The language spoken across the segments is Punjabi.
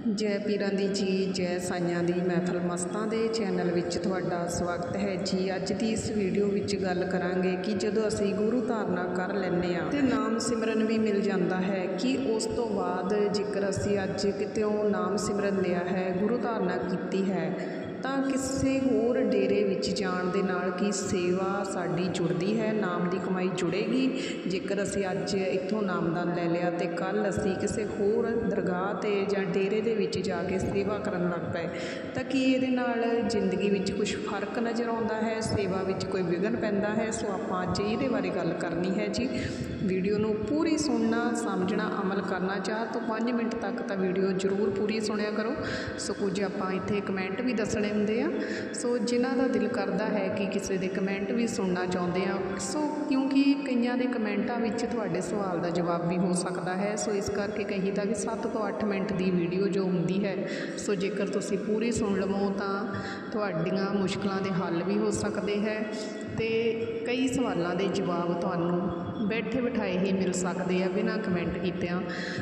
ਜੈ ਪੀਰਾਂ ਦੀ ਜੀ, ਜੈ ਸਾਈਆਂ ਦੀ ਮਹਿਫਲ ਮਸਤਾਂ ਦੇ ਚੈਨਲ ਵਿੱਚ ਤੁਹਾਡਾ ਸਵਾਗਤ ਹੈ ਜੀ। ਅੱਜ ਦੀ ਇਸ ਵੀਡੀਓ ਵਿੱਚ ਗੱਲ ਕਰਾਂਗੇ ਕਿ ਜਦੋਂ ਅਸੀਂ ਗੁਰੂ ਧਾਰਨਾ ਕਰ ਲੈਂਦੇ ਆ ਤੇ ਨਾਮ ਸਿਮਰਨ ਵੀ ਮਿਲ ਜਾਂਦਾ ਹੈ ਕਿ ਉਸ ਤੋਂ ਬਾਅਦ ਜੇਕਰ ਅਸੀਂ ਅੱਜ ਕਿਤੇੋਂ ਨਾਮ ਸਿਮਰਨ ਲਿਆ ਹੈ, ਗੁਰੂ ਧਾਰਨਾ ਕੀਤੀ ਹੈ ਤਾਂ ਕਿਸੇ ਹੋਰ ਡੇਰੇ ਵਿੱਚ ਜਾਣ ਦੇ ਨਾਲ ਕੀ ਸੇਵਾ ਸਾਡੀ ਜੁੜਦੀ ਹੈ, ਨਾਮ ਦੀ ਕਮਾਈ ਜੁੜੇਗੀ? ਜੇਕਰ ਅਸੀਂ ਅੱਜ ਇੱਥੋਂ ਨਾਮਦਾਨ ਲੈ ਲਿਆ ਤੇ ਕੱਲ ਅਸੀਂ ਕਿਸੇ ਹੋਰ ਦਰਗਾਹ ਤੇ ਜਾਂ ਡੇਰੇ ਦੇ ਵਿੱਚ ਜਾ ਕੇ ਸੇਵਾ ਕਰਨ ਲੱਗ ਪਏ, ਤਾਂ ਕੀ ਇਹਦੇ ਨਾਲ ਜ਼ਿੰਦਗੀ ਵਿੱਚ ਕੁਝ ਫ਼ਰਕ ਨਜ਼ਰ ਆਉਂਦਾ ਹੈ? ਸੇਵਾ ਵਿੱਚ ਕੋਈ ਵਿਘਨ ਪੈਂਦਾ ਹੈ? ਸੋ ਆਪਾਂ ਅੱਜ ਇਹਦੇ ਬਾਰੇ ਗੱਲ ਕਰਨੀ ਹੈ ਜੀ। ਵੀਡੀਓ ਨੂੰ ਪੂਰੀ ਸੁਣਨਾ, ਸਮਝਣਾ, ਅਮਲ ਕਰਨਾ ਚਾਹ ਤੋਂ 5 ਮਿੰਟ ਤੱਕ ਤਾਂ ਵੀਡੀਓ ਜ਼ਰੂਰ ਪੂਰੀ ਸੁਣਿਆ ਕਰੋ। ਸੋ ਕੁਝ ਆਪਾਂ ਇੱਥੇ ਕਮੈਂਟ ਵੀ ਦੱਸਣੇ ਹੁੰਦੇ ਆ। ਸੋ ਜਿਨ੍ਹਾਂ ਦਾ ਦਿਲ ਕਰਦਾ ਹੈ ਕਿ ਕਿਸੇ ਦੇ ਕਮੈਂਟ ਵੀ ਸੁਣਨਾ ਚਾਹੁੰਦੇ ਆ, ਸੋ ਕਿਉਂਕਿ ਕਈਆਂ ਦੇ ਕਮੈਂਟਾਂ ਵਿੱਚ ਤੁਹਾਡੇ ਸਵਾਲ ਦਾ ਜਵਾਬ ਵੀ ਹੋ ਸਕਦਾ ਹੈ। ਸੋ ਇਸ ਕਰਕੇ ਕਹੀਦਾ ਕਿ 7 ਤੋਂ 8 ਮਿੰਟ ਦੀ ਵੀਡੀਓ ਜੋ ਹੁੰਦੀ ਹੈ, ਸੋ ਜੇਕਰ ਤੁਸੀਂ ਪੂਰੀ ਸੁਣ ਲਵੋ ਤਾਂ ਤੁਹਾਡੀਆਂ ਮੁਸ਼ਕਲਾਂ ਦੇ ਹੱਲ ਵੀ ਹੋ ਸਕਦੇ ਹੈ। ਤੇ ਕਈ ਸਵਾਲਾਂ ਦੇ ਜਵਾਬ ਤੁਹਾਨੂੰ ਬੈਠੇ ਬਿਠਾਏ ਹੀ ਮਿਲ ਸਕਦੇ ਆ ਬਿਨਾਂ ਕਮੈਂਟ ਕੀਤਿਆਂ।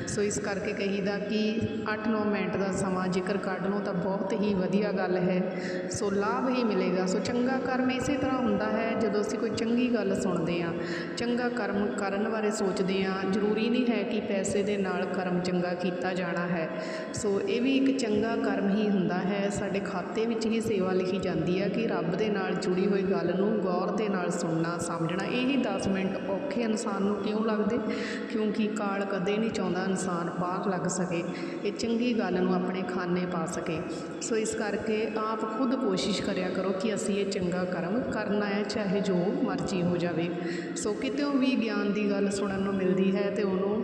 ਸੋ ਇਸ ਕਰਕੇ ਕਹੀਦਾ ਕਿ 8-9 ਮਿੰਟ ਦਾ ਸਮਾਂ ਜੇਕਰ ਕੱਢ ਲਓ ਤਾਂ ਬਹੁਤ ਹੀ ਵਧੀਆ ਗੱਲ ਹੈ। ਸੋ ਲਾਭ ਹੀ ਮਿਲੇਗਾ। ਸੋ ਚੰਗਾ ਕਰਮ ਇਸੇ ਤਰ੍ਹਾਂ ਹੁੰਦਾ ਹੈ ਜਦੋਂ ਅਸੀਂ ਕੋਈ ਚੰਗੀ ਗੱਲ ਸੁਣਦੇ ਆ ਚੰਗਾ ਕਰਮ ਕਰਨ ਬਾਰੇ ਸੋਚਦੇ ਆ ਜ਼ਰੂਰੀ ਨਹੀਂ ਹੈ ਕਿ ਪੈਸੇ ਦੇ ਨਾਲ ਕਰਮ ਚੰਗਾ ਕੀਤਾ ਜਾਣਾ ਹੈ। ਸੋ ਇਹ ਵੀ ਇੱਕ ਚੰਗਾ ਕਰਮ ਹੀ ਹੁੰਦਾ ਹੈ। ਸਾਡੇ ਖਾਤੇ ਵਿੱਚ ਹੀ ਸੇਵਾ ਲਿਖੀ ਜਾਂਦੀ ਹੈ ਕਿ ਰੱਬ ਦੇ ਨਾਲ ਜੁੜੀ ਹੋਈ ਗੱਲ ਨੂੰ ਗੌਰ ਦੇ ਨਾਲ ਸੁਣਨਾ ਸਮਝਣਾ ਇਹੀ 10 ਮਿੰਟ ਔਖੇ ਇਨਸਾਨ ਨੂੰ ਕਿਉਂ ਲੱਗਦੇ? ਕਿਉਂਕਿ ਕਾਲ ਕਦੇ ਨਹੀਂ ਚਾਹੁੰਦਾ ਇਨਸਾਨ ਬਾਹਰ ਲੱਗ ਸਕੇ, ਇਹ ਚੰਗੀ ਗੱਲ ਨੂੰ ਆਪਣੇ ਖਾਨੇ ਪਾ ਸਕੇ। ਸੋ ਇਸ ਕਰਕੇ ਆਪ ਖੁਦ ਕੋਸ਼ਿਸ਼ ਕਰਿਆ ਕਰੋ ਕਿ ਅਸੀਂ ਇਹ ਚੰਗਾ ਕਰਮ ਕਰਨਾ ਹੈ, ਚਾਹੇ ਜੋ ਮਰਜ਼ੀ ਹੋ ਜਾਵੇ। ਸੋ ਕਿਤੇੋਂ ਵੀ ਗਿਆਨ ਦੀ ਗੱਲ ਸੁਣਨ ਨੂੰ ਮਿਲਦੀ ਹੈ ਤੇ ਉਹਨੂੰ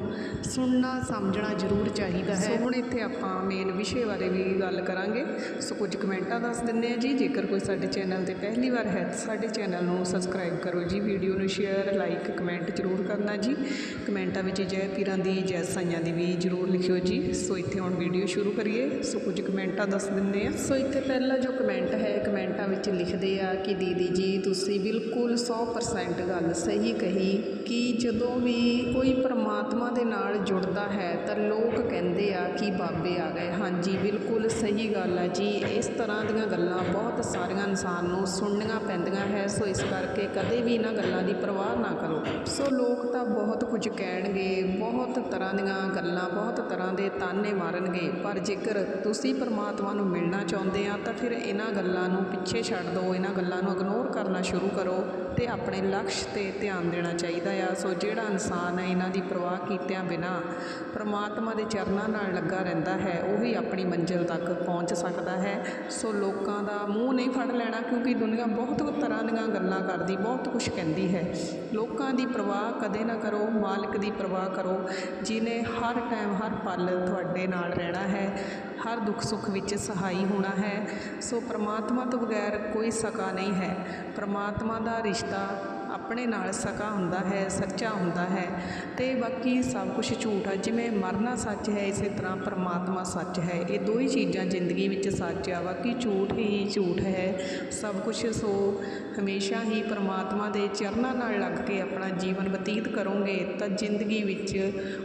ਸੁਣਨਾ ਸਮਝਣਾ ਜ਼ਰੂਰ ਚਾਹੀਦਾ ਹੈ। ਹੁਣ ਇੱਥੇ ਆਪਾਂ ਮੇਨ ਵਿਸ਼ੇ ਬਾਰੇ ਵੀ ਗੱਲ ਕਰਾਂਗੇ। ਸੋ ਕੁਝ ਕਮੈਂਟਾਂ ਦੱਸ ਦਿੰਦੇ ਆ ਜੀ। ਜੇਕਰ ਕੋਈ ਸਾਡੇ ਚੈਨਲ ਤੇ ਪਹਿਲੀ ਵਾਰ ਹੈ ਤਾਂ ਸਾਡੇ ਚੈਨਲ ਨੂੰ ਸਬਸਕ੍ਰਾਈਬ ਕਰੋ ਜੀ। ਵੀਡੀਓ ਨੂੰ ਸ਼ੇਅਰ ਲਾਈਕ ਕਮੈਂਟ ਜ਼ਰੂਰ ਕਰਨਾ ਜੀ। ਕਮੈਂਟਾਂ ਵਿੱਚ ਜੈ ਪੀਰਾਂ ਦੀ ਜੈ ਸਾਈਆਂ ਦੀ ਵੀ ਜ਼ਰੂਰ ਲਿਖਿਓ ਜੀ। ਸੋ ਇੱਥੇ ਹੁਣ ਵੀਡੀਓ ਸ਼ੁਰੂ ਕਰੀਏ। ਸੋ ਕੁਝ ਕਮੈਂਟਾਂ ਦੱਸ ਦਿੰਦੇ ਆ ਸੋ ਇੱਥੇ ਪਹਿਲਾ ਜੋ ਕਮੈਂਟ ਹੈ ਕਮੈਂਟਾਂ ਵਿੱਚ ਲਿਖਦੇ ਆ ਕਿ ਦੀਦੀ ਜੀ ਤੁਸੀਂ ਬਿਲਕੁਲ 100% ਗੱਲ ਸਹੀ ਕਹੀ ਕਿ ਜਦੋਂ ਵੀ ਕੋਈ ਪਰਮਾਤਮਾ ਦੇ ਨਾਲ ਜੁੜਦਾ ਹੈ ਤਾਂ ਲੋਕ ਕਹਿੰਦੇ ਆ ਕਿ ਬਾਬੇ ਆ ਗਏ। ਹਾਂਜੀ, ਬਿਲਕੁਲ ਸਹੀ ਗੱਲ ਹੈ ਜੀ। ਇਸ ਤਰ੍ਹਾਂ ਦੀਆਂ ਗੱਲਾਂ ਬਹੁਤ ਸਾਰੀਆਂ ਇਨਸਾਨ ਨੂੰ ਸੁਣਨੀਆਂ ਪੈਂਦੀਆਂ ਹੈ, ਸੋ ਇਸ ਕਰਕੇ ਕਦੇ ਵੀ ਇਹਨਾਂ ਗੱਲਾਂ ਦੀ ਪਰਵਾਹ ਨਾ ਕਰੋ। ਸੋ ਲੋਕ ਤਾਂ ਬਹੁਤ ਕੁਝ ਕਹਿਣਗੇ, ਬਹੁਤ ਤਰ੍ਹਾਂ ਦੀਆਂ ਗੱਲਾਂ, ਬਹੁਤ ਤਰ੍ਹਾਂ ਦੇ ਤਾਨੇ ਮਾਰਨਗੇ, ਪਰ ਜੇਕਰ ਤੁਸੀਂ ਪਰਮਾਤਮਾ ਨੂੰ ਮਿਲਣਾ ਚਾਹੁੰਦੇ ਆ ਤਾਂ ਫਿਰ ਇਹਨਾਂ ਗੱਲਾਂ ਨੂੰ ਪਿੱਛੇ ਛੱਡ ਦਿਓ, ਇਹਨਾਂ ਗੱਲਾਂ ਨੂੰ ਇਗਨੋਰ ਕਰਨਾ ਸ਼ੁਰੂ ਕਰੋ। ਤੇ ਆਪਣੇ ਲਕਸ਼ ਤੇ ਧਿਆਨ ਦੇਣਾ ਚਾਹੀਦਾ ਆ। ਸੋ ਜਿਹੜਾ ਇਨਸਾਨ ਹੈ, ਇਹਨਾਂ ਦੀ ਪਰਵਾਹ ਕੀਤਿਆਂ ਬਿਨਾ ਪਰਮਾਤਮਾ ਦੇ ਚਰਨਾਂ ਨਾਲ ਲੱਗਾ ਰਹਿੰਦਾ ਹੈ, ਉਹੀ ਆਪਣੀ ਮੰਜ਼ਿਲ ਤੱਕ ਪਹੁੰਚ ਸਕਦਾ ਹੈ। ਸੋ ਲੋਕਾਂ ਦਾ ਮੂੰਹ ਨਹੀਂ ਫੜ ਲੈਣਾ, ਕਿਉਂਕਿ ਦੁਨੀਆ ਬਹੁਤ ਤਰ੍ਹਾਂ ਦੀਆਂ ਗੱਲਾਂ ਕਰਦੀ, ਬਹੁਤ ਕੁਝ ਕਹਿੰਦੀ ਹੈ। ਲੋਕਾਂ ਦੀ ਪਰਵਾਹ ਕਦੇ ਨਾ ਕਰੋ, ਮਾਲਕ ਦੀ ਪਰਵਾਹ ਕਰੋ, ਜਿਨੇ ਹਰ ਟਾਈਮ ਹਰ ਪਲ ਤੁਹਾਡੇ ਨਾਲ ਰਹਿਣਾ ਹੈ। ਹਰ ਦੁੱਖ ਸੁੱਖ ਵਿੱਚ ਸਹਾਈ ਹੋਣਾ ਹੈ। ਸੋ ਪ੍ਰਮਾਤਮਾ ਤੋਂ ਬਗੈਰ ਕੋਈ ਸਕਾ ਨਹੀਂ ਹੈ। ਪ੍ਰਮਾਤਮਾ ਦਾ ਰਿਸ਼ਤਾ ਆਪਣੇ ਨਾਲ ਸਕਾ ਹੁੰਦਾ ਹੈ, ਸੱਚਾ ਹੁੰਦਾ ਹੈ ਤੇ ਬਾਕੀ ਸਭ ਕੁਝ ਝੂਠ ਹੈ ਜਿਵੇਂ ਮਰਨਾ ਸੱਚ ਹੈ, ਇਸੇ ਤਰ੍ਹਾਂ ਪਰਮਾਤਮਾ ਸੱਚ ਹੈ। ਇਹ ਦੋ ਹੀ ਚੀਜ਼ਾਂ ਜ਼ਿੰਦਗੀ ਵਿੱਚ ਸੱਚ ਆ। ਬਾਕੀ ਝੂਠ ਹੀ ਝੂਠ ਹੈ। ਸਭ ਕੁਝ ਸੋ ਹਮੇਸ਼ਾ ਹੀ ਪਰਮਾਤਮਾ ਦੇ ਚਰਨਾਂ ਨਾਲ ਲੱਗ ਕੇ ਆਪਣਾ ਜੀਵਨ ਬਤੀਤ ਕਰੋਗੇ ਤਾਂ ਜ਼ਿੰਦਗੀ ਵਿੱਚ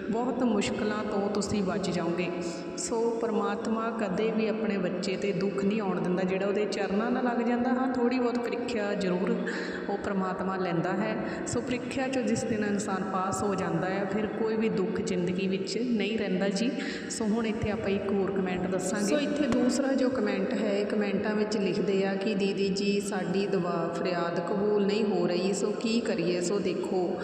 ਬਹੁਤ ਮੁਸ਼ਕਲਾਂ ਤੋਂ ਤੁਸੀਂ ਬਚ ਜਾਓਗੇ। ਸੋ ਪਰਮਾਤਮਾ ਕਦੇ ਵੀ ਆਪਣੇ ਬੱਚੇ ਤੇ ਦੁੱਖ ਨਹੀਂ ਆਉਣ ਦਿੰਦਾ। ਜਿਹੜਾ ਉਹਦੇ ਚਰਨਾਂ ਨਾਲ ਲੱਗ ਜਾਂਦਾ, ਹਾਂ ਥੋੜੀ ਬਹੁਤ ਪ੍ਰੀਖਿਆ ਜ਼ਰੂਰ ਉਹ ਪਰਮਾਤਮਾ ਲੈਂਦਾ ਹੈ। ਸੋ ਪ੍ਰੀਖਿਆ ਚੋਂ ਜਿਸ ਦਿਨ ਇਨਸਾਨ ਪਾਸ ਹੋ ਜਾਂਦਾ ਹੈ, ਫਿਰ ਕੋਈ ਵੀ ਦੁੱਖ ਜ਼ਿੰਦਗੀ ਵਿੱਚ ਨਹੀਂ ਰਹਿੰਦਾ ਜੀ। ਸੋ ਹੁਣ ਇੱਥੇ ਆਪਾਂ ਇੱਕ ਹੋਰ ਕਮੈਂਟ ਦੱਸਾਂਗੇ। ਸੋ ਇੱਥੇ ਦੂਸਰਾ ਜੋ ਕਮੈਂਟ ਹੈ, ਇਹ ਕਮੈਂਟਾਂ ਵਿੱਚ ਲਿਖਦੇ ਆ ਕਿ ਦੀਦੀ ਜੀ, ਸਾਡੀ ਦੁਆ ਫਰਿਆਦ ਕਬੂਲ ਨਹੀਂ ਹੋ ਰਹੀ, ਸੋ ਕੀ ਕਰੀਏ? ਸੋ ਦੇਖੋ,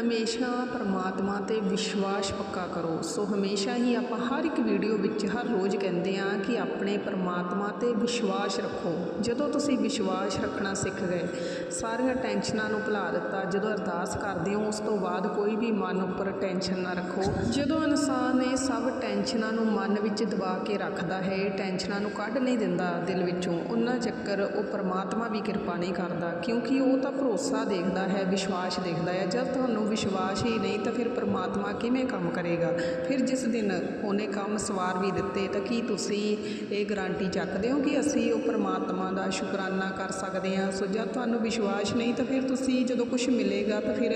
ਹਮੇਸ਼ਾ ਪਰਮਾਤਮਾ ਤੇ ਵਿਸ਼ਵਾਸ ਪੱਕਾ ਕਰੋ। ਸੋ ਹਮੇਸ਼ਾ ਹੀ ਆਪਾਂ ਹਰ ਇੱਕ ਵੀਡੀਓ ਵਿੱਚ, ਹਰ ਰੋਜ਼ ਕਹਿੰਦੇ ਆ ਕਿ ਆਪਣੇ ਪਰਮਾਤਮਾ ਤੇ ਵਿਸ਼ਵਾਸ ਰੱਖੋ। ਜਦੋਂ ਤੁਸੀਂ ਵਿਸ਼ਵਾਸ ਰੱਖਣਾ ਸਿੱਖ ਗਏ, ਸਾਰੀਆਂ ਟੈਨਸ਼ਨਾਂ ਨੂੰ ਭੁਲਾ ਦਿੱਤਾ। ਜਦੋਂ ਅਰਦਾਸ ਕਰਦੇ ਹੋ, ਉਸ ਤੋਂ ਬਾਅਦ ਕੋਈ ਵੀ ਮਨ ਉੱਪਰ ਟੈਨਸ਼ਨ ਨਾ ਰੱਖੋ। ਜਦੋਂ ਇਨਸਾਨ ਇਹ ਸਭ ਟੈਨਸ਼ਨਾਂ ਨੂੰ ਮਨ ਵਿੱਚ ਦਬਾ ਕੇ ਰੱਖਦਾ ਹੈ ਟੈਨਸ਼ਨਾਂ ਨੂੰ ਕੱਢ ਨਹੀਂ ਦਿੰਦਾ ਦਿਲ ਵਿੱਚੋਂ। ਉਹਨਾਂ ਚੱਕਰ ਉਹ ਪਰਮਾਤਮਾ ਵੀ ਕਿਰਪਾ ਨਹੀਂ ਕਰਦਾ, ਕਿਉਂਕਿ ਉਹ ਤਾਂ ਭਰੋਸਾ ਦੇਖਦਾ ਹੈ, ਵਿਸ਼ਵਾਸ ਦੇਖਦਾ ਹੈ। ਜਦ ਤੁਹਾਨੂੰ ਵਿਸ਼ਵਾਸ ਹੀ ਨਹੀਂ, ਤਾਂ ਫਿਰ ਪਰਮਾਤਮਾ ਕਿਵੇਂ ਕੰਮ ਕਰੇਗਾ? ਫਿਰ ਜਿਸ ਦਿਨ ਉਹਨੇ ਕੰਮ ਸਵਾਰ ਵੀ ਦਿੱਤੇ, ਤਾਂ ਕੀ ਤੁਸੀਂ ਇਹ ਗਾਰੰਟੀ ਚੱਕਦੇ ਹੋ ਕਿ ਅਸੀਂ ਉਹ ਪਰਮਾਤਮਾ ਦਾ ਸ਼ੁਕਰਾਨਾ ਕਰ ਸਕਦੇ ਹਾਂ? ਸੋ ਜਦ ਤੁਹਾਨੂੰ ਵਿਸ਼ਵਾਸ ਨਹੀਂ, ਤਾਂ ਫਿਰ ਤੁਸੀਂ ਜਦੋਂ ਕੁਝ ਮਿਲੇਗਾ ਤਾਂ ਫਿਰ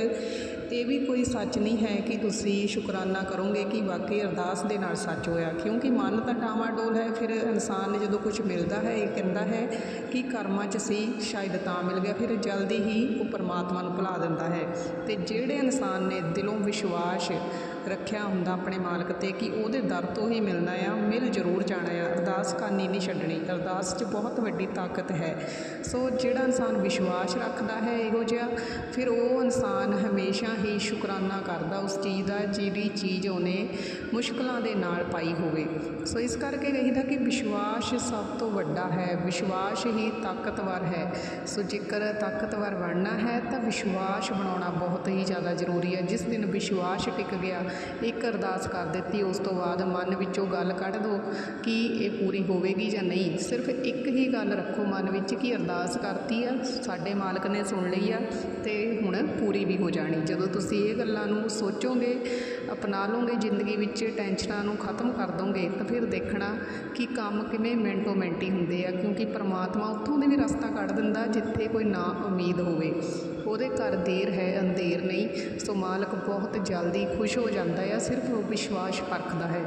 ਇਹ ਵੀ ਕੋਈ ਸੱਚ ਨਹੀਂ ਹੈ ਕਿ ਤੁਸੀਂ ਸ਼ੁਕਰਾਨਾ ਕਰੋਗੇ ਕਿ ਵਾਕਈ ਅਰਦਾਸ ਦੇ ਨਾਲ ਸੱਚ ਹੋਇਆ। ਕਿਉਂਕਿ ਮਨ ਤਾਂ ਡਾਵਾਡੋਲ ਹੈ, ਫਿਰ ਇਨਸਾਨ ਨੇ ਜਦੋਂ ਕੁਝ ਮਿਲਦਾ ਹੈ, ਇਹ ਕਹਿੰਦਾ ਹੈ ਕਿ ਕਰਮਾਂ 'ਚ ਸੀ, ਸ਼ਾਇਦ ਤਾਂ ਮਿਲ ਗਿਆ, ਫਿਰ ਜਲਦੀ ਹੀ ਉਹ ਪਰਮਾਤਮਾ ਨੂੰ ਭੁਲਾ ਦਿੰਦਾ ਹੈ। ਤੇ ਜਿਹੜੇ ਇਨਸਾਨ ਨੇ ਦਿਲੋਂ ਵਿਸ਼ਵਾਸ ਰੱਖਿਆ ਹੁੰਦਾ ਆਪਣੇ ਮਾਲਕ ਤੇ ਕਿ ਉਹਦੇ ਦਰ ਤੋਂ ਹੀ ਮਿਲਣਾ ਆ, ਮਿਲ ਜ਼ਰੂਰ ਜਾਣਾ ਆ। ਅਰਦਾਸ ਕਰਨੀ ਨਹੀਂ ਛੱਡਣੀ। ਅਰਦਾਸ 'ਚ ਬਹੁਤ ਵੱਡੀ ਤਾਕਤ ਹੈ। ਸੋ ਜਿਹੜਾ ਇਨਸਾਨ ਵਿਸ਼ਵਾਸ ਰੱਖਦਾ ਹੈ ਇਹੋ ਜਿਹਾ, ਫਿਰ ਉਹ ਇਨਸਾਨ ਹਮੇਸ਼ਾ ਹੀ ਸ਼ੁਕਰਾਨਾ ਕਰਦਾ ਉਸ ਚੀਜ਼ ਦਾ, ਜਿਹੜੀ ਚੀਜ਼ ਉਹਨੇ ਮੁਸ਼ਕਲਾਂ ਦੇ ਨਾਲ ਪਾਈ ਹੋਵੇ। ਸੋ ਇਸ ਕਰਕੇ ਕਹੀਦਾ ਕਿ ਵਿਸ਼ਵਾਸ ਸਭ ਤੋਂ ਵੱਡਾ ਹੈ। ਵਿਸ਼ਵਾਸ ਹੀ ਤਾਕਤਵਰ ਹੈ। ਸੋ ਜੇਕਰ ਤਾਕਤਵਰ ਬਣਨਾ ਹੈ ਤਾਂ ਵਿਸ਼ਵਾਸ ਬਣਾਉਣਾ ਬਹੁਤ ਹੀ ਜ਼ਿਆਦਾ ਜ਼ਰੂਰੀ ਹੈ। ਜਿਸ ਦਿਨ ਵਿਸ਼ਵਾਸ ਟਿਕ ਗਿਆ ਇੱਕ ਅਰਦਾਸ ਕਰ ਦਿੱਤੀ, ਉਸ ਤੋਂ ਬਾਅਦ ਮਨ ਵਿੱਚੋਂ ਗੱਲ ਕੱਢ ਦਿਓ ਕਿ ਇਹ ਪੂਰੀ ਹੋਵੇਗੀ ਜਾਂ ਨਹੀਂ। ਸਿਰਫ ਇੱਕ ਹੀ ਗੱਲ ਰੱਖੋ ਮਨ ਵਿੱਚ ਕਿ ਅਰਦਾਸ ਕਰਤੀ ਆ, ਸਾਡੇ ਮਾਲਕ ਨੇ ਸੁਣ ਲਈ ਆ ਤੇ ਹੁਣ ਪੂਰੀ ਵੀ ਹੋ ਜਾਣੀ। ਜਦੋਂ ਤੁਸੀਂ ਇਹ ਗੱਲਾਂ ਨੂੰ ਸੋਚੋਗੇ, ਅਪਣਾ ਲਓਗੇ, ਜ਼ਿੰਦਗੀ ਵਿੱਚ ਟੈਨਸ਼ਨਾਂ ਨੂੰ ਖਤਮ ਕਰ ਦੋਗੇ, ਤਾਂ ਫਿਰ ਦੇਖਣਾ ਕਿ ਕੰਮ ਕਿਵੇਂ ਮਿੰਟੋ ਮਿੰਟ ਹੀ ਹੁੰਦੇ ਆ, ਕਿਉਂਕਿ ਪਰਮਾਤਮਾ ਉੱਥੋਂ ਦੇ ਵੀ ਰਸਤਾ ਕੱਢ ਦਿੰਦਾ ਜਿੱਥੇ ਕੋਈ ਨਾ ਉਮੀਦ ਹੋਵੇ। ਉਹਦੇ ਘਰ ਦੇਰ ਹੈ, ਅੰਧੇਰ ਨਹੀਂ, ਸੋ ਮਾਲਕ ਬਹੁਤ ਜਲਦੀ ਖੁਸ਼ ਹੋ ਜਾ ਜਾਂਦਾ ਆ, ਸਿਰਫ ਉਹ ਵਿਸ਼ਵਾਸ ਪਰਖਦਾ ਹੈ।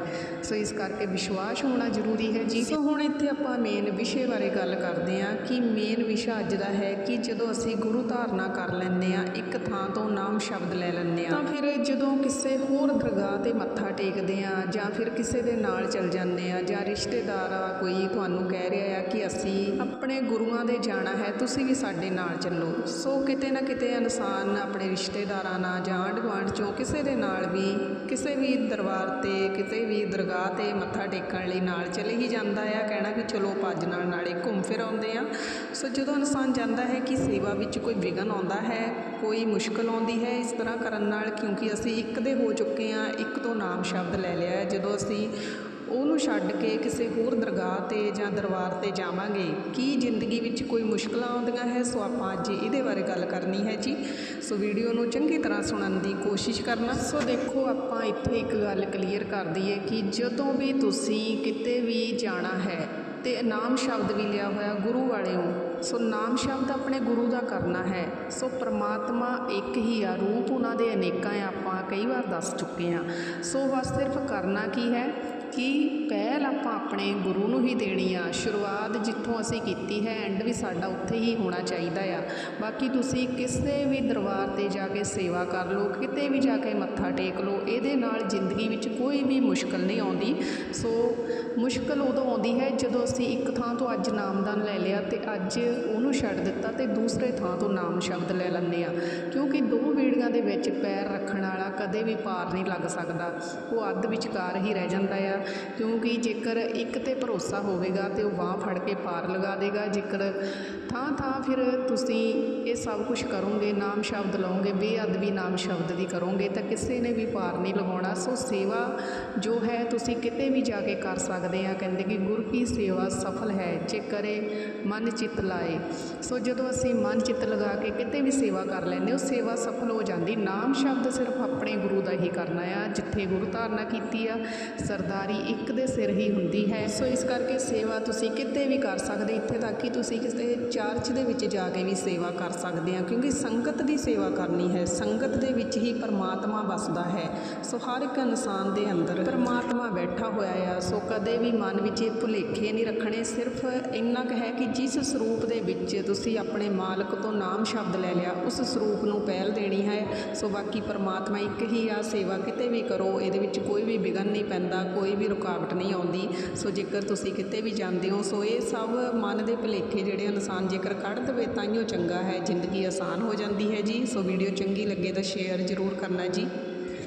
ਸੋ ਇਸ ਕਰਕੇ ਵਿਸ਼ਵਾਸ ਹੋਣਾ ਜ਼ਰੂਰੀ ਹੈ। ਜੀ ਸੋ ਹੁਣ ਇੱਥੇ ਆਪਾਂ ਮੇਨ ਵਿਸ਼ੇ ਬਾਰੇ ਗੱਲ ਕਰਦੇ ਹਾਂ ਕਿ ਮੇਨ ਵਿਸ਼ਾ ਅੱਜ ਦਾ ਹੈ ਕਿ ਜਦੋਂ ਅਸੀਂ ਗੁਰੂ ਧਾਰਨਾ ਕਰ ਲੈਂਦੇ ਆ ਇੱਕ ਥਾਂ ਤੋਂ ਨਾਮ ਸ਼ਬਦ ਲੈ ਲੈਂਦੇ ਆ ਤਾਂ ਫਿਰ ਜਦੋਂ ਕਿਸੇ ਹੋਰ ਦਰਗਾਹ ਤੇ ਮੱਥਾ ਟੇਕਦੇ ਆ ਜਾਂ ਫਿਰ ਕਿਸੇ ਦੇ ਨਾਲ ਚੱਲ ਜਾਂਦੇ ਆ ਜਾਂ ਰਿਸ਼ਤੇਦਾਰ ਆ, ਕੋਈ ਤੁਹਾਨੂੰ ਕਹਿ ਰਿਹਾ ਆ ਕਿ ਅਸੀਂ ਆਪਣੇ ਗੁਰੂਆਂ ਦੇ ਜਾਣਾ ਹੈ, ਤੁਸੀਂ ਵੀ ਸਾਡੇ ਨਾਲ ਚੱਲੋ। ਸੋ ਕਿਤੇ ਨਾ ਕਿਤੇ ਇਨਸਾਨ ਆਪਣੇ ਰਿਸ਼ਤੇਦਾਰਾਂ ਨਾਲ ਜਾਂ ਆਂਢ ਗੁਆਂਢ ਚੋਂ ਕਿਸੇ ਦੇ ਨਾਲ ਵੀ ਕਿਸੇ ਵੀ ਦਰਬਾਰ ਤੇ, ਕਿਤੇ ਵੀ ਦਰਗਾਹ ਤੇ ਮੱਥਾ ਟੇਕਣ ਲਈ ਨਾਲ ਚਲੇ ਹੀ ਜਾਂਦਾ ਆ, ਕਹਿਣਾ ਵੀ ਚਲੋ ਭੱਜ ਨਾਲ ਨਾਲੇ ਘੁੰਮ ਫਿਰ ਆਉਂਦੇ ਆ। ਸੋ ਜਦੋਂ ਇਨਸਾਨ ਜਾਂਦਾ ਹੈ ਕਿ ਸੇਵਾ ਵਿੱਚ ਕੋਈ ਵਿਘਨ ਆਉਂਦਾ ਹੈ, ਕੋਈ ਮੁਸ਼ਕਲ ਆਉਂਦੀ ਹੈ ਇਸ ਤਰ੍ਹਾਂ ਕਰਨ ਨਾਲ, ਕਿਉਂਕਿ ਅਸੀਂ ਇੱਕ ਦੇ ਹੋ ਚੁੱਕੇ ਆ, ਇੱਕ ਤੋਂ ਨਾਮ ਸ਼ਬਦ ਲੈ ਲਿਆ ਹੈ। ਜਦੋਂ ਅਸੀਂ ਉਹਨੂੰ ਛੱਡ ਕੇ ਕਿਸੇ ਹੋਰ ਦਰਗਾਹ ਤੇ ਜਾਂ ਦਰਬਾਰ ਤੇ ਜਾਵਾਂਗੇ, ਕੀ ਜ਼ਿੰਦਗੀ ਵਿੱਚ ਕੋਈ ਮੁਸ਼ਕਲਾਂ ਆਉਂਦੀਆਂ ਹੈ? ਸੋ ਆਪਾਂ ਅੱਜ ਇਹਦੇ ਬਾਰੇ ਗੱਲ ਕਰਨੀ ਹੈ ਜੀ। ਸੋ ਵੀਡੀਓ ਨੂੰ ਚੰਗੀ ਤਰ੍ਹਾਂ ਸੁਣਨ ਦੀ ਕੋਸ਼ਿਸ਼ ਕਰਨਾ। ਸੋ ਦੇਖੋ, ਆਪਾਂ ਇੱਥੇ ਇੱਕ ਗੱਲ ਕਲੀਅਰ ਕਰ ਦਈਏ ਕਿ ਜਦੋਂ ਵੀ ਤੁਸੀਂ ਕਿਤੇ ਵੀ ਜਾਣਾ ਹੈ ਤੇ ਨਾਮ ਸ਼ਬਦ ਵੀ ਲਿਆ ਹੋਇਆ ਗੁਰੂ ਵਾਲਿਓ, ਸੋ ਨਾਮ ਸ਼ਬਦ ਆਪਣੇ ਗੁਰੂ ਦਾ ਕਰਨਾ ਹੈ। ਸੋ ਪ੍ਰਮਾਤਮਾ ਇੱਕ ਹੀ ਆ, ਰੂਪ ਉਹਨਾਂ ਦੇ ਅਨੇਕਾਂ ਆ, ਆਪਾਂ ਕਈ ਵਾਰ ਦੱਸ ਚੁੱਕੇ ਆ ਸੋ ਬਸ ਸਿਰਫ ਕਰਨਾ ਕੀ ਹੈ? ਕਿ ਪਹਿਲ ਆਪਾਂ ਆਪਣੇ ਗੁਰੂ ਨੂੰ ਹੀ ਦੇਣੀ ਆ। ਸ਼ੁਰੂਆਤ ਜਿੱਥੋਂ ਅਸੀਂ ਕੀਤੀ ਹੈ ਐਂਡ ਵੀ ਸਾਡਾ ਉੱਥੇ ਹੀ ਹੋਣਾ ਚਾਹੀਦਾ ਆ। ਬਾਕੀ ਤੁਸੀਂ ਕਿਸੇ ਵੀ ਦਰਬਾਰ ਤੇ ਜਾ ਕੇ ਸੇਵਾ ਕਰ ਲਓ, ਕਿਤੇ ਵੀ ਜਾ ਕੇ ਮੱਥਾ ਟੇਕ ਲਓ, ਇਹਦੇ ਨਾਲ ਜ਼ਿੰਦਗੀ ਵਿੱਚ ਕੋਈ ਵੀ ਮੁਸ਼ਕਲ ਨਹੀਂ ਆਉਂਦੀ। ਸੋ ਮੁਸ਼ਕਲ ਉਦੋਂ ਆਉਂਦੀ ਹੈ ਜਦੋਂ ਅਸੀਂ ਇੱਕ ਥਾਂ ਤੋਂ ਅੱਜ ਨਾਮਦਾਨ ਲੈ ਲਿਆ ਤੇ ਅੱਜ ਉਹਨੂੰ ਛੱਡ ਦਿੱਤਾ ਤੇ ਦੂਸਰੇ ਥਾਂ ਤੋਂ ਨਾਮ ਸ਼ਬਦ ਲੈ ਲੈਂਦੇ ਆ। ਕਿਉਂਕਿ ਦੋ ਬੀੜੀਆਂ ਦੇ ਵਿੱਚ ਪੈਰ ਰੱਖਣ ਵਾਲਾ ਕਦੇ ਵੀ ਪਾਰ ਨਹੀਂ ਲੱਗ ਸਕਦਾ। ਉਹ ਅੱਧ ਵਿਚਕਾਰ ਹੀ ਰਹਿ ਜਾਂਦਾ ਆ। ਕਿਉਂਕਿ ਜੇਕਰ ਇੱਕ ਤੇ ਭਰੋਸਾ ਹੋਵੇਗਾ ਤੇ ਉਹ ਬਾਹ ਫੜ ਕੇ ਪਾਰ ਲਗਾ ਦੇਗਾ, ਜੇਕਰ ਥਾਂ ਥਾਂ ਫਿਰ ਤੁਸੀਂ ਇਹ ਸਭ ਕੁਝ ਕਰੋਗੇ, ਨਾਮ ਸ਼ਬਦ ਲਓਗੇ, ਬੇਅਦਬੀ ਨਾਮ ਸ਼ਬਦ ਦੀ ਕਰੋਗੇ, ਤਾਂ ਕਿਸੇ ਨੇ ਵੀ ਪਾਰ ਨਹੀਂ ਲਗਾਉਣਾ। ਸੋ ਸੇਵਾ ਜੋ ਹੈ, ਤੁਸੀਂ ਕਿਤੇ ਵੀ ਜਾ ਕੇ ਕਰ ਸਕਦੇ ਆ। ਕਹਿੰਦੇ ਕਿ ਗੁਰ ਕੀ ਸੇਵਾ ਸਫਲ ਹੈ, ਜੇ ਕਰੇ ਮਨ ਚਿੱਤ ਲਾਏ। ਸੋ ਜਦੋਂ ਅਸੀਂ ਮਨ ਚਿੱਤ ਲਗਾ ਕੇ ਕਿਤੇ ਵੀ ਸੇਵਾ ਕਰ ਲੈਂਦੇ ਉਹ ਸੇਵਾ ਸਫਲ ਹੋ ਜਾਂਦੀ। ਨਾਮ ਸ਼ਬਦ ਸਿਰਫ ਆਪਣੇ ਗੁਰੂ ਦਾ ਹੀ ਕਰਨਾ ਆ, ਜਿੱਥੇ ਗੁਰੂ ਧਾਰਨਾ ਕੀਤੀ ਆ, ਸਰਦਾਰੀ ਇੱਕ ਦੇ ਸਿਰ ਹੀ ਹੁੰਦੀ ਹੈ। ਸੋ ਇਸ ਕਰਕੇ ਸੇਵਾ ਤੁਸੀਂ ਕਿਤੇ ਵੀ ਕਰ ਸਕਦੇ ਇੱਥੇ ਤੱਕ ਕਿ ਤੁਸੀਂ ਕਿਸੇ ਚਰਚ ਦੇ ਵਿੱਚ ਜਾ ਕੇ ਵੀ ਸੇਵਾ ਕਰ ਸਕਦੇ ਆ ਕਿਉਂਕਿ ਸੰਗਤ ਦੀ ਸੇਵਾ ਕਰਨੀ ਹੈ। ਸੰਗਤ ਦੇ ਵਿੱਚ ਹੀ ਪਰਮਾਤਮਾ ਵਸਦਾ ਹੈ। ਸੋ ਹਰ ਇੱਕ ਇਨਸਾਨ ਦੇ ਅੰਦਰ ਪਰਮਾਤਮਾ ਬੈਠਾ ਹੋਇਆ ਆ। ਸੋ ਕਦੇ ਵੀ ਮਨ ਵਿੱਚ ਇਹ ਭੁਲੇਖੇ ਨਹੀਂ ਰੱਖਣੇ। ਸਿਰਫ ਇੰਨਾ ਕੁ ਹੈ ਕਿ ਜਿਸ ਸਰੂਪ ਦੇ ਵਿੱਚ ਤੁਸੀਂ ਆਪਣੇ ਮਾਲਕ ਤੋਂ ਨਾਮ ਸ਼ਬਦ ਲੈ ਲਿਆ, ਉਸ ਸਰੂਪ ਨੂੰ ਪਹਿਲ ਦੇਣੀ ਹੈ। ਸੋ ਬਾਕੀ ਪਰਮਾਤਮਾ ਇੱਕ ਹੀ ਆ। ਸੇਵਾ ਕਿਤੇ ਵੀ ਕਰੋ, ਇਹਦੇ ਵਿੱਚ ਕੋਈ ਵੀ ਵਿਘਨ ਨਹੀਂ ਪੈਂਦਾ। ਕੋਈ ਵੀ ਵੀ ਰੁਕਾਵਟ ਨਹੀਂ ਆਉਂਦੀ। ਸੋ ਜੇਕਰ ਤੁਸੀਂ ਕਿਤੇ ਵੀ ਜਾਂਦੇ ਹੋ, ਸੋ ਇਹ ਸਭ ਮਨ ਦੇ ਭੁਲੇਖੇ ਜਿਹੜੇ ਇਨਸਾਨ ਜੇਕਰ ਕੱਢ ਦੇਵੇ, ਤਾਂ ਹੀ ਉਹ ਚੰਗਾ ਹੈ। ਜ਼ਿੰਦਗੀ ਆਸਾਨ ਹੋ ਜਾਂਦੀ ਹੈ ਜੀ। ਸੋ ਵੀਡੀਓ ਚੰਗੀ ਲੱਗੇ ਤਾਂ ਸ਼ੇਅਰ ਜ਼ਰੂਰ ਕਰਨਾ ਜੀ।